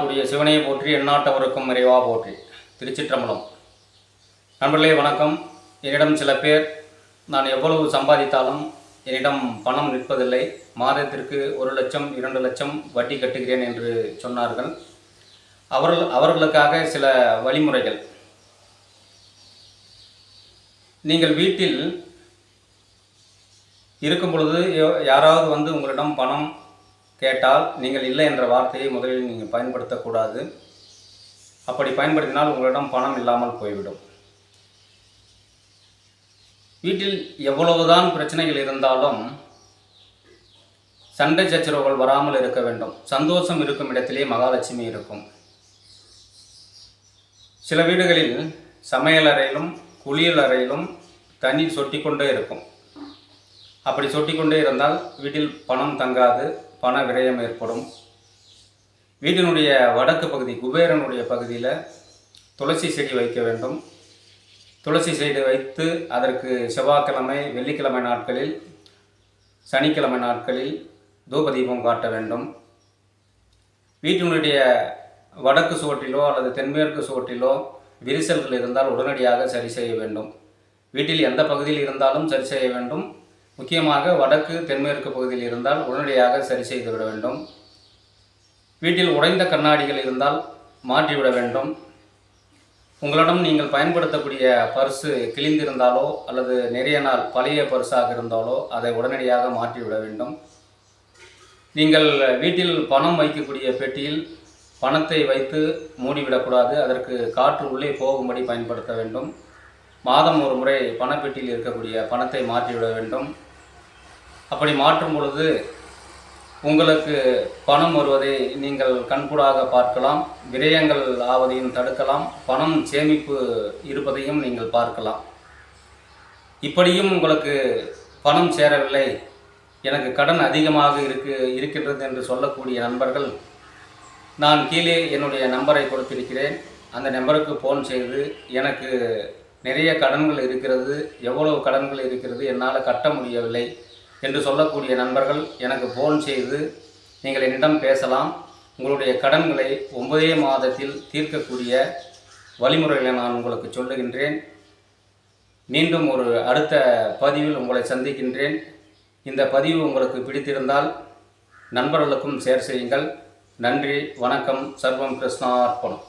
கூடிய சிவனையை போற்றி எண்ணாட்டவருக்கும் நிறைவா போற்றி. திருச்சிற்றம்பலம். நண்பர்களே வணக்கம். என்னிடம் சில பேர் நான் எவ்வளவு சம்பாதித்தாலும் என்னிடம் பணம் நிற்பதில்லை. மாதத்திற்கு ஒரு லட்சம் இரண்டு லட்சம் வட்டி கட்டுகிறேன் என்று சொன்னார்கள். அவர்கள் அவர்களுக்காக சில வழிமுறைகள். நீங்கள் வீட்டில் இருக்கும் பொழுது யாராவது வந்து உங்களிடம் பணம் கேட்டால் நீங்கள் இல்லை என்ற வார்த்தையை முதலில் நீங்கள் பயன்படுத்தக்கூடாது. அப்படி பயன்படுத்தினால் உங்களிடம் பணம் இல்லாமல் போய்விடும். வீட்டில் எவ்வளவுதான் பிரச்சனைகள் இருந்தாலும் சண்டை சச்சரவுகள் வராமல் இருக்க வேண்டும். சந்தோஷம் இருக்கும் இடத்திலே மகாலட்சுமி இருக்கும். சில வீடுகளில் சமையல் குளியல் அறையிலும் தண்ணீர் சொட்டிக்கொண்டே இருக்கும். அப்படி சொட்டிக்கொண்டே இருந்தால் வீட்டில் பணம் தங்காது. பண விரயம் ஏற்படும். வீட்டினுடைய வடக்கு பகுதி குபேரனுடைய பகுதியில் துளசி செடி வைக்க வேண்டும். துளசி செடி வைத்து அதற்கு செவ்வாய்க்கிழமை வெள்ளிக்கிழமை நாட்களில் சனிக்கிழமை நாட்களில் தூபதீபம் காட்ட வேண்டும். வீட்டினுடைய வடக்கு சுவற்றிலோ அல்லது தென்மேற்கு சுவற்றிலோ விரிசல்கள் இருந்தால் உடனடியாக சரி செய்ய வேண்டும். வீட்டில் எந்த பகுதியில் இருந்தாலும் சரி செய்ய வேண்டும். முக்கியமாக வடக்கு தென்மேற்கு பகுதியில் இருந்தால் உடனடியாக சரி செய்துவிட வேண்டும். வீட்டில் உடைந்த கண்ணாடிகள் இருந்தால் மாற்றிவிட வேண்டும். உங்களிடம் நீங்கள் பயன்படுத்தக்கூடிய பர்ஸு கிழிந்திருந்தாலோ அல்லது நிறைய நாள் பழைய பர்ஸாக இருந்தாலோ அதை உடனடியாக மாற்றிவிட வேண்டும். நீங்கள் வீட்டில் பணம் வைக்கக்கூடிய பெட்டியில் பணத்தை வைத்து மூடிவிடக்கூடாது. அதற்கு காற்று உள்ளே போகும்படி பயன்படுத்த வேண்டும். மாதம் ஒரு முறை பணப்பெட்டியில் இருக்கக்கூடிய பணத்தை மாற்றிவிட வேண்டும். அப்படி மாற்றும் பொழுது உங்களுக்கு பணம் வருவதை நீங்கள் கண்கூடாக பார்க்கலாம். விரயங்கள் ஆவதையும் தடுக்கலாம். பணம் சேமிப்பு இருப்பதையும் நீங்கள் பார்க்கலாம். இப்படியும் உங்களுக்கு பணம் சேரவில்லை. எனக்கு கடன் அதிகமாக இருக்கு இருக்கின்றது என்று சொல்லக்கூடிய நண்பர்கள் நான் கீழே என்னுடைய நம்பரை கொடுத்திருக்கிறேன். அந்த நம்பருக்கு ஃபோன் செய்து எனக்கு நிறைய கடன்கள் இருக்கிறது. எவ்வளவு கடன்கள் இருக்கிறது? என்னால் கட்ட முடியவில்லை என்று சொல்லக்கூடிய நண்பர்கள் எனக்கு ஃபோன் செய்து நீங்கள் என்னிடம் பேசலாம். உங்களுடைய கடன்களை ஒன்பதே மாதத்தில் தீர்க்கக்கூடிய வழிமுறைகளை நான் உங்களுக்கு சொல்லுகின்றேன். மீண்டும் ஒரு அடுத்த பதிவில் உங்களை சந்திக்கின்றேன். இந்த பதிவு உங்களுக்கு பிடித்திருந்தால் நண்பர்களுக்கும் ஷேர் செய்யுங்கள். நன்றி வணக்கம். சர்வம் கிருஷ்ணார்ப்பணம்